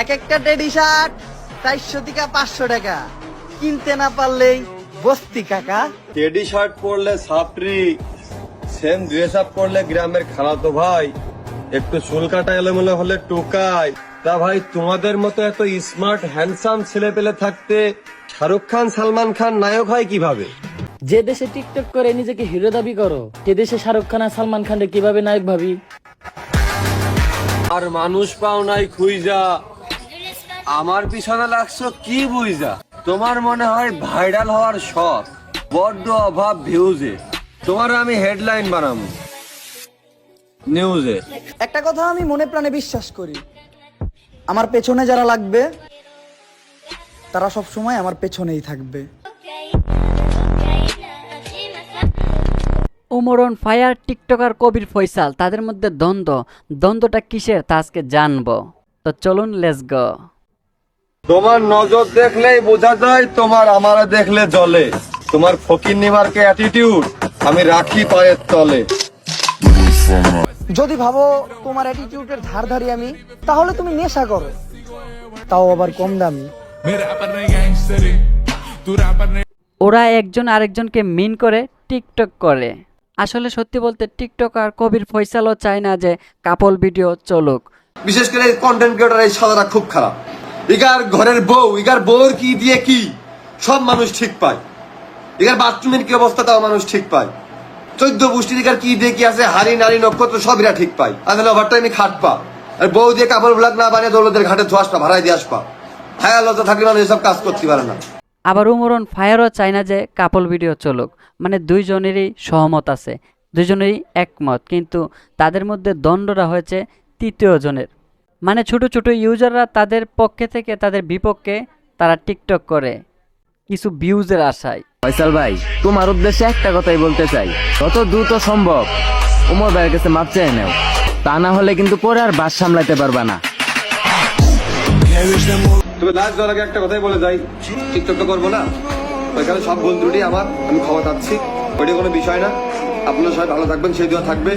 এক একটা teddy shirt চারশো থেকে পাঁচশো টাকা। কিনতে না পারলেই বস্তি কাকা। টেডি শার্ট পরলে সাপরি সেম ড্রেস আপ পরলে গ্রামের খালাতো ভাই একটু চুল কাটা এলোমেলো হলে টোকাই। তা ভাই তোমাদের মতো এত স্মার্ট হ্যান্ডসাম ছেলে পেলে থাকতে শাহরুখ খান সালমান খান নায়ক হয় কীভাবে? যে দেশে টিকটক করে নিজেকে হিরো দাবি করো সে দেশে শাহরুখ খান আর সালমান খানকে কীভাবে নায়ক ভাবি? আর মানুষ পাও নাই খুইজা। আমার পিছনে লাগছো কি বুঝা তোমার মনে হয় ভাইরাল হওয়ার শখ বড্ড অভাব ভিউজে। তোমার আমি হেডলাইন বানাবো। নিউজে একটা কথা আমি মনে প্রাণে বিশ্বাস করি। আমার পেছনে যারা লাগবে তারা সব সময় আমার পেছনেই থাকবে। উমরন ফায়ার টিকটকার কবির ফয়সাল তাদের মধ্যে দ্বন্দ্ব। দ্বন্দ্বটা কিসের তা আজকে জানব। তো চলুন লেস গো তোমার নজর দেখলেই বোঝা যায় তোমার আমার দেখলে জলে তোমার ফকির নিমারকে অ্যাটিটিউড আমি রাখি পায়ের তলে। যদি ভাবো তোমার অ্যাটিটিউডের ধার ধারি আমি তাহলে তুমি নেশা করো। তাও আবার কম দামি। ওরা একজন আরেকজনকে মিন করে টিকটক করে। আসলে সত্যি বলতে টিকটক আর কবির ফয়সালও চায় না যে কাপল ভিডিও চলুক। বিশেষ করে কন্টেন্ট ক্রিয়েটার এই সাদারা খুব খারাপ। ইগার ঘরের বউ, ইগার বউর কি দিয়ে কি? সব মানুষ ঠিক পায়। ইগার বাথরুমের কি অবস্থা তাও মানুষ ঠিক পায়। চোদ্দ পুষ্টির ইগার কি দিয়ে কি আছে? হাড়ি নারী নক্ষত্র সবইরা ঠিক পায়। আগে ওভার টাইমে খাট পা আর বউ দিয়ে কাপড় ব্লাক না বানিয়ে দৌলতের ঘাটে ধোয়াস পা ভাড়ায় দিয়ে আসপা হ্যাঁ লজ্জা থাকলে মানুষ এসব কাজ করতে পারে না। আবার উমরন ফায়ারও চায় না যে কাপল ভিডিও চলুক। মানে দুইজনেরই সহমত আছে। দুইজনেরই একমত। কিন্তু তাদের মধ্যে দণ্ডটা হয়েছে তৃতীয় জনের মানে ছোট ছোট ইউজাররা তাদের পক্ষে থেকে তাদের বিপক্ষে তারা টিকটক করে। কিছু ভিউজের আশায়। ফয়সাল ভাই তোমার উদ্দেশ্যে একটা কথাই বলতে চাই। যত দ্রুত সম্ভব উমর ভাইয়ের কাছে মাপ চেয়ে নেও। তা না হলে কিন্তু পরে আর বাস সামলাতে পারবা না। তবে লাস্ট যাওয়ার আগে একটা কথাই বলে যাই টিকটক তো করব না। ওইখানে সব ভুল ত্রুটি আমার আমি ক্ষমা চাচ্ছি। ওইটা কোনো বিষয় না। আপনারা সবাই ভালো থাকবেন সেই দেওয়া থাকবে।